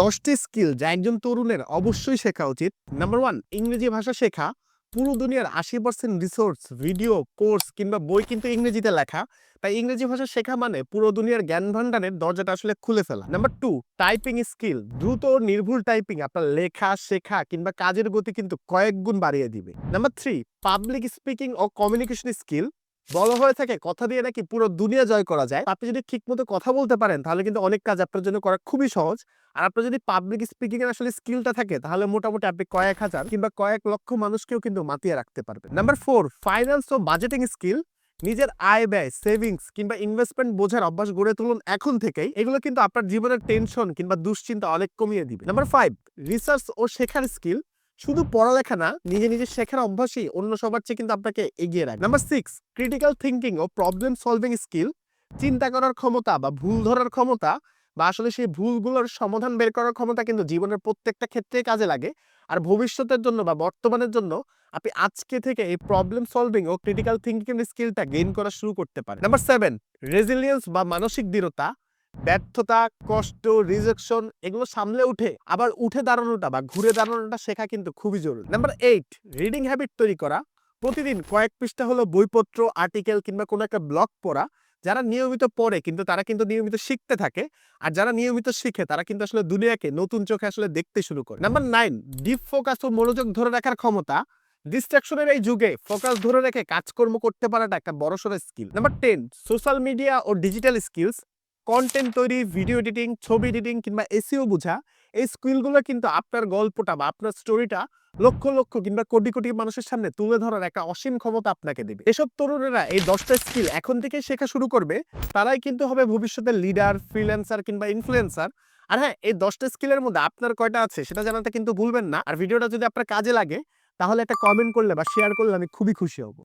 দশটি স্কিল যা একজন তরুণের অবশ্যই শেখা উচিত। নাম্বার ওয়ান ইংরেজি ভাষা শেখা। পুরো দুনিয়ার আশি পার্সেন্ট রিসোর্স ভিডিও কোর্স কিংবা বই কিন্তু ইংরেজিতে লেখা। তাই ইংরেজি ভাষা শেখা মানে পুরো দুনিয়ার জ্ঞান ভান্ডারের দরজাটা আসলে খুলে ফেলা। নাম্বার টু টাইপিং স্কিল দ্রুত ও নির্ভুল টাইপিং আপনার লেখা, শেখা কিংবা কাজের গতি কিন্তু কয়েক গুণ বাড়িয়ে দিবে। নাম্বার থ্রি পাবলিক স্পিকিং ও কমিউনিকেশন স্কিল বলা হয়ে থাকে, কথা দিয়ে নাকি পুরো দুনিয়া জয় করা যায়? আপনি যদি ঠিকমতো কথা বলতে পারেন, তাহলে কিন্তু অনেক কাজ আপনার জন্য করা খুবই সহজ। আর আপনার যদি পাবলিক স্পিকিং এর আসলে স্কিলটা থাকে, তাহলে মোটামুটি আপনি কয়েক হাজার কিংবা কয়েক লক্ষ মানুষকেও কিন্তু মাতিয়ে রাখতে পারবেন। নাম্বার ফোর ফাইন্যান্স ও বাজেটিং স্কিল নিজের আয় ব্যয় সেভিংস কিংবা ইনভেস্টমেন্ট বোঝার অভ্যাস গড়ে তুলুন এখন থেকেই। এগুলো কিন্তু আপনার জীবনের টেনশন কিংবা দুশ্চিন্তা অনেক কমিয়ে দিবে। নাম্বার ফাইভ রিসার্চ ও শেখার স্কিল শুধু পড়ালেখা না, নিজে নিজে শেখার অভ্যাসই অন্য সবার চেয়ে কিন্তু আপনাকে এগিয়ে রাখে নাম্বার সিক্স ক্রিটিক্যাল থিঙ্কিং ও প্রবলেম সলভিং স্কিল চিন্তা করার ক্ষমতা বা ভুল ধরার ক্ষমতা বা আসলে সেই ভুলগুলোর সমাধান বের করার ক্ষমতা কিন্তু জীবনের প্রত্যেকটা ক্ষেত্রে কাজে লাগে। আর ভবিষ্যতের জন্য বা বর্তমানের জন্য আপনি আজকে থেকে এই প্রবলেম সলভিং ও ক্রিটিক্যাল থিঙ্কিং স্কিলটা গেইন করা শুরু করতে পারেন। নাম্বার সেভেন রেজিলিয়েন্স বা মানসিক দৃঢ়তা ব্যর্থতা, কষ্ট রিজেকশন এগুলো সামলে উঠে আবার উঠে দাঁড়ানোটা বা ঘুরে দাঁড়ানোটা শেখা কিন্তু খুবই জরুরি। নাম্বার এইট রিডিং হ্যাবিট তৈরি করা। প্রতিদিন কয়েক পৃষ্ঠা হলো বইপত্র আর্টিকেল কিংবা কোনো একটা ব্লগ পড়া। যারা নিয়মিত পড়ে কিন্তু তারা কিন্তু নিয়মিত শিখতে থাকে। আর যারা নিয়মিত শিখে তারা কিন্তু আসলে দুনিয়াকে নতুন চোখে আসলে দেখতে শুরু করে। নাম্বার নাইন ডিপ ফোকাস ও মনোযোগ ধরে রাখার ক্ষমতা। ডিস্ট্রাকশনের এই যুগে ফোকাস ধরে রেখে কাজকর্ম করতে পারাটা একটা বড়সড় skill number ten social media ও ডিজিটাল স্কিলস কন্টেন্ট তৈরি ভিডিও এডিটিং ছবি এডিটিং কিংবা এসিও বোঝা, এই স্কিলগুলো কিন্তু আপনার গল্পটা বা আপনার স্টোরিটা লক্ষ লক্ষ কিংবা কোটি কোটি মানুষের সামনে তুলে ধরার একটা অসীম ক্ষমতা আপনাকে দেবে। এসব তরুণেরা এই দশটা স্কিল এখন থেকে শেখা শুরু করবে, তারাই কিন্তু হবে ভবিষ্যতের লিডার ফ্রিল্যান্সার কিংবা ইনফ্লুয়েন্সার আর হ্যাঁ এই দশটা স্কিলের মধ্যে আপনার কয়টা আছে সেটা জানাতে কিন্তু ভুলবেন না। আর ভিডিওটা যদি আপনার কাজে লাগে, তাহলে একটা কমেন্ট করলে বা শেয়ার করলে আমি খুবই খুশি হব।